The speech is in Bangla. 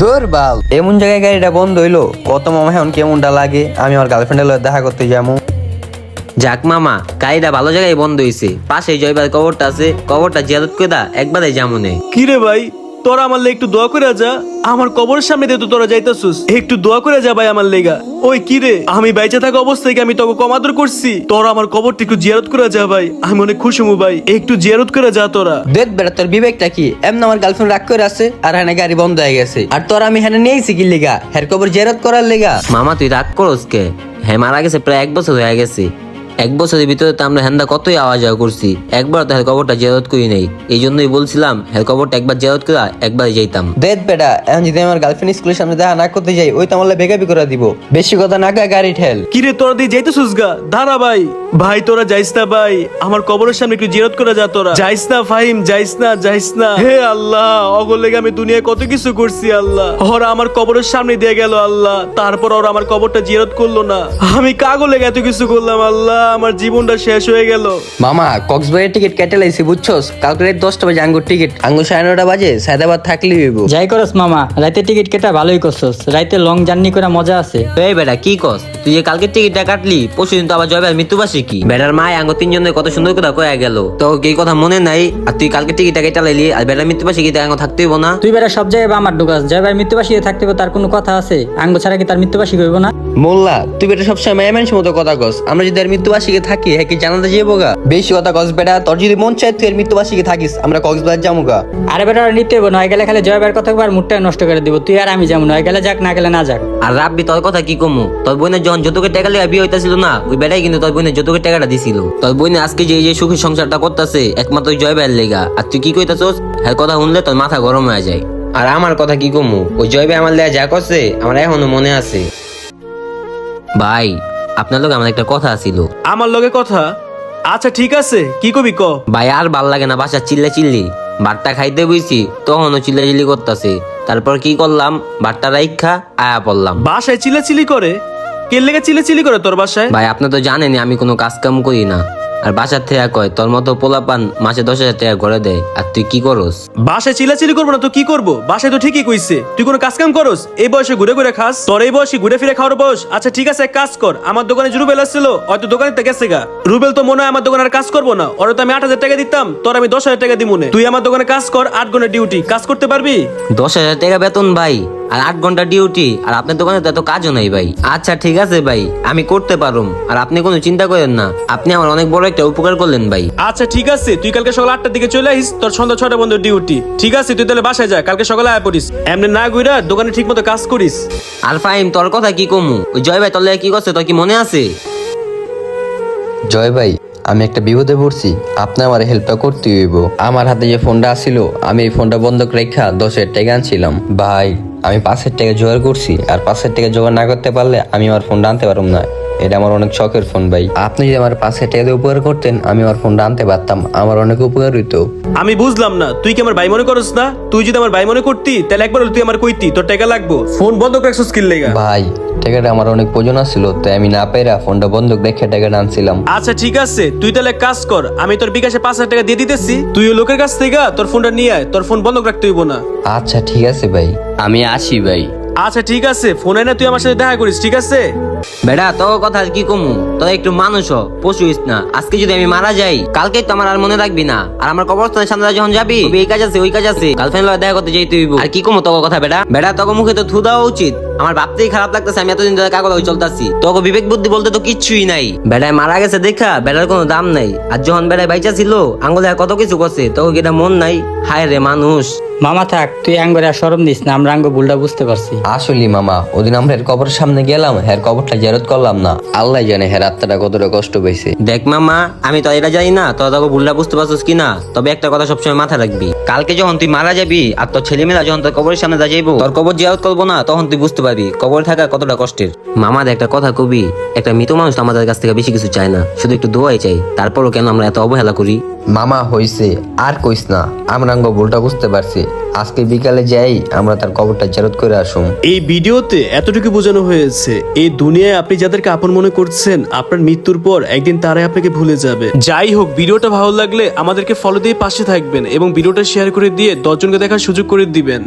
দুর্বাল। এমন জায়গায় গাড়িটা বন্ধ হইল কত মামা এখন কেমনটা লাগে আমি আমার গার্লফ্রেন্ডের লগে দেখা করতে যাব যাক মামা গাড়িটা ভালো জায়গায় বন্ধ হয়েছে পাশে জয়বার কবরটা আছে কবরটা জিয়ারত করে দা একবারে কি কিরে ভাই তোরা আমার লেগে একটু দোয়া করে যা। আমার কবরের সামনে দিয়ে তো তোরা যাইতাছিস। একটু দোয়া করে যা ভাই আমার লেগা। ওই কি রে? আমি বাইচে থাকা অবস্থায় কি আমি তোকে কমাদর করছি? তোরা আমার কবরটা একটু জিয়ারত করে যা ভাই। আমি অনেক খুশি হব ভাই। একটু জিয়ারত করে যা তোরা। দেখ বেটা তোর বিবেকটা কি? এমন আমার গার্লফ্রেন্ড রাগ করে আছে আর হ্যাঁ গাড়ি বন্ধ হয়ে গেছে। আর তোর আমি হ্যাঁ নিয়েছি কি লেগা? হের কবর জেরত করার লেগা। মামা তুই রাগ করস কে? হ্যাঁ মারা গেছে প্রায় এক বছর হয়ে গেছে। এক বছরের ভিতরে তো আমরা হ্যান্দা কতই আওয়াজ যাওয়া করছি। একবার তো কবরটা জেরত করি নেই। এই জন্যই বলছিলাম কবরটা একবার জেরত করে একবার যেতাম দেখ বেটা এখন যদি আমার গার্লফ্রেন্ড স্কুলের সামনে দেখা না করতে যাই ওই তো আমার বেগাবি করে দিব। বেশি কথা না কয়ে গাড়ি ঠেল। কিরে তোরা দিয়ে যাইতেছিস গা? দাঁড়া ভাই। ভাই তোরা যাইস না ভাই। আমার কবরের সামনে একটু জিয়ারত করে যা তোরা। যাইস না ফাহিম যাইস না যাইস না। হে আল্লাহ অগর লেগে আমি দুনিয়ায় কত কিছু করছি আল্লাহ। ওরা আমার কবরের সামনে দিয়ে গেল আল্লাহ। তারপর ওরা আমার কবরটা জিয়ারত করল না। আমি কাগলে এত কিছু করলাম আল্লাহ। আমার জীবনটা শেষ হয়ে গেল। মামা কক্সবাজারের টিকিট কেটে লাইছি বুঝছস? কালকে রাত দশটা বাজে আঙ্গুর টিকিট। আঙ্গুর সাড়ে নটা বাজে সায়দাবাদ থাকলে হইব। যাই করস মামা রাতে টিকিট কেটা ভালোই করছস। রাইতে লং জার্নি করে মজা আছে। এই বেটা কি কস? তুই যে কালকে টিকিটটা কাটলি পরশু দিন তো আবার জয়বার মৃত্যুবার্ষিকী বেটার মা আঙ্গ তিনজনের কত সুন্দর কথা কয়ে গেল। তো কি কথা মনে নাই? আর তুই কালকে টিকিটটা কেটে লাইলি আর বেটার মৃত্যুবার্ষিকীতে আঙ্গ থাকতে হইব না? তুই বেটা সব জায়গায় আমার ঢুকাস। জয়বার মৃত্যুবাসী থাকতে হবে তার কোনো কথা আছে? আঙ্গ ছাড়া কি তার মৃত্যুবাসী হইব না? মোল্লা তুই বেটা সবসময় মেয়ে মানুষের মতো কথা কস। আমরা যদি আর মৃত্যুবাসীকে থাকি হ্যাঁ কি জানাতে যাব গা? বেশি কথা কস বেটা তোর যদি মন চায় তুই আর মৃত্যুবাসীকে থাকিস আমরা কক্সবাজার যাব গা। আরে বেটা নিতে হইব নয় গেলে খালি জয়বার কথা আর মুডটা নষ্ট করে দিব তুই আর আমি যেমন নয় গেলে যাক না গেলে না যাক। আর রাব্বি তোর কথা কি কমু? তোর বোনের জন যতকে টাকা লিয়ে বিয়ে হইতাছিল না ওই বেটাই কিন্তু তোর বোনের যতকে টাকাটা দিছিল। তোর বোনে আজকে যে এই যে সুখী সংসারটা করতেছে একমাত্র ওই জয় ভাইয়ের লেগা। আর তুই কি কইতাছস? হ্যাঁ কথা শুনলে তোর মাথা গরম হয়ে যায়। আর আমার কথা কি কমু? ওই জয় ভাই আমার লেগা যা করছে আমার এখনও মনে আছে। ভাই আপনার লোক আমার একটা কথা আছিল আমার লগে কথা? আচ্ছা ঠিক আছে। কি কবি ক? ভাই আর ভালো লাগে না বাসা চিল্লা চিল্লি ভাতটা খাইতে বুঝছি তখনও চিল্লা চিল্লি করতেছে। তারপর কি করলাম? ভাতটা রাইখা আয়া পড়লাম। বাসায় চিল্লা চিলি করে কে লেগে চিলাচিলি করে তোর বাসায়? ভাই আপনি তো জানেনই আমি কোনো কাজ কাম করি না। আর বাসার থেকে কয় তোর মতো পোলাপান মাসে দশ হাজার টাকা করে দেয় আর তুই কি করস? বাসায় চিলাচিলি করব না তো কি করব? বাসায় তো ঠিকই কইছে তুই কোনো কাজ কাম করস? এই বয়সে ঘুরে ঘুরে খাস তোর এই বয়সে ঘুরে ফিরে খাওয়ার বয়স? আচ্ছা ঠিক আছে এক কাজ কর আমার দোকানে যে রুবেল আসছিল হয়তো দোকানে থেকে গেছে গা। রুবেল তো মনে হয় আমার দোকানে আর কাজ করব না ওর তো আমি আট হাজার টাকা দিতাম তোর আমি দশ হাজার টাকা দিব তুই আমার দোকানে কাজ কর আট ঘণ্টা ডিউটি কাজ করতে পারবি? দশ হাজার টাকা বেতন ভাই। আর আট ঘণ্টা ডিউটি আর আপনার দোকানে তো এত কাজও নাই ভাই। আচ্ছা ঠিক আছে ভাই আমি করতে পারুম। আর আপনি কোনো চিন্তা করেন না আপনি আমার অনেক বড় একটা উপকার করলেন ভাই। আচ্ছা ঠিক আছে তুই কালকে সকাল আটটার দিকে চলে আসিস তোর সন্ধ্যা ছটা বন্ধ ডিউটি ঠিক আছে তুই তাহলে বাসায় যা কালকে সকালে আয় পড়িস। এমনি না ঘুরা দোকানে ঠিক মতো কাজ করিস। আর ফাইম তোর কথা কি কমু? ওই জয় ভাই তোর লেগে কি করছে তোর কি মনে আছে? জয় ভাই আমি একটা বিপদে পড়ছি। আপনি আমার হেল্পটা করতে হইব। আমার হাতে যে ফোনটা আসছিল আমি এই ফোনটা বন্ধক রেখা দশের টাকা আনছিলাম। ভাই আমি পাঁচের টাকা জোগাড় করছি, আর পাঁচের টাকা জোগাড় না করতে পারলে আমি আমার ফোনটা আনতে পারব না। এটা আমার অনেক শখের ফোন ভাই। আপনি যদি আমার পাঁচের টাকা দিয়ে উপকার করতেন আমি আমার ফোনটা আনতে পারতাম। আমার অনেক উপকার হইতো। আমি বুঝলাম না তুই কি আমার ভাই মনে করস না? তুই যদি আমার ভাই মনে করতি তাহলে একবার তুই আমার কইতি তোর টাকা লাগবো। ফোন বন্ধ রাখছো স্কিল লেগা? ভাই টাকাটা আমার অনেক প্রয়োজন ছিল তাই আমি না পেরা ফোনটা বন্ধক রেখে টাকাটা আনছিলাম। আচ্ছা ঠিক আছে তুই তাহলে এক কাজ কর আমি তোর বিকাশে পাঁচ হাজার টাকা দিয়ে দিতেছি তুই ওই লোকের কাছ থেকে তোর ফোনটা নিয়ে আয় তোর ফোন বন্ধ রাখতে হইব না। আচ্ছা ঠিক আছে ভাই। আমি আসি ভাই। আচ্ছা ঠিক আছে ফোনে না তুই আমার সাথে দেখা করিস ঠিক আছে? বেটা তো কথা কি কমু? তো একটু মানুষ হ, পশু হইস না। আজকে যদি আমি মারা যাই কালকে তো আমার আর মনে রাখবি না। আর আমার কবরস্থানের সামনে যখন যাবি এই কাজ আছে ওই কাজ আছে। গার্লফ্রেন্ড দেখা করতে যাইতে হইব। আর কি কমু তো কথা বেড়া? বেড়া তোকে মুখে তো থু দেওয়া উচিত। আমার ভাবতেই খারাপ লাগতেছে আমি এতদিন ধরে কাগজ চলতেছি। তোকে বিবেক বুদ্ধি বলতে তো কিচ্ছুই নাই। বেটায় মারা গেছে দেখা বেটার কোনো দাম নাই। আর যখন বেটায় বাইচা ছিল আঙ্গুলে কত কিছু করছে তোকে কি এটা মন নাই? হায় রে মানুষ। মামা থাক তুই আঙ্গরে আর সরম দিস না আমরা আঙ্গ ভুলটা বুঝতে পারছি। আসলি মামা ওদিন আমরা এর কবরের সামনে গেলাম হের কবরটা জেরত করলাম না। আল্লাহ জানে হের আত্মাটা কতটা কষ্ট পেয়েছে। দেখ মামা আমি তো এটা জানি না তোর তোকে ভুলটা বুঝতে পারছিস কি না তবে একটা কথা সবসময় মাথা রাখবি। কালকে যখন তুই মারা যাবি আর তোর ছেলেমেয়েরা যখন তোর কবরের সামনে দা যাইবো তোর কবর জিয়ারত করব না তখন তুই বুঝতে পারবি কবর থাকা কতটা কষ্টের? মামাদের একটা কথা কবি একটা মৃত মানুষ আমাদের কাছ থেকে বেশি কিছু চায় না শুধু একটু দোয়াই চাই তারপরও কেন আমরা এত অবহেলা করি? মামা হইছে আর কইস না আমরা ভুলটা বুঝতে পারছি আজকে বিকালে যাই আমরা তার কবরটা জেরত করে আসুম। এই ভিডিওতে এতটুকু বোঝানো হয়েছে এই দুনিয়ায় আপনি যাদেরকে আপন মনে করছেন আপনার মৃত্যুর পর একদিন তারাই আপনাকে ভুলে যাবে। যাই হোক ভিডিওটা ভালো লাগলে আমাদেরকে ফলো দিয়ে পাশে থাকবেন এবং ভিডিওটা শেয়ার করে দিয়ে দশজনকে দেখার সুযোগ করে দিবেন।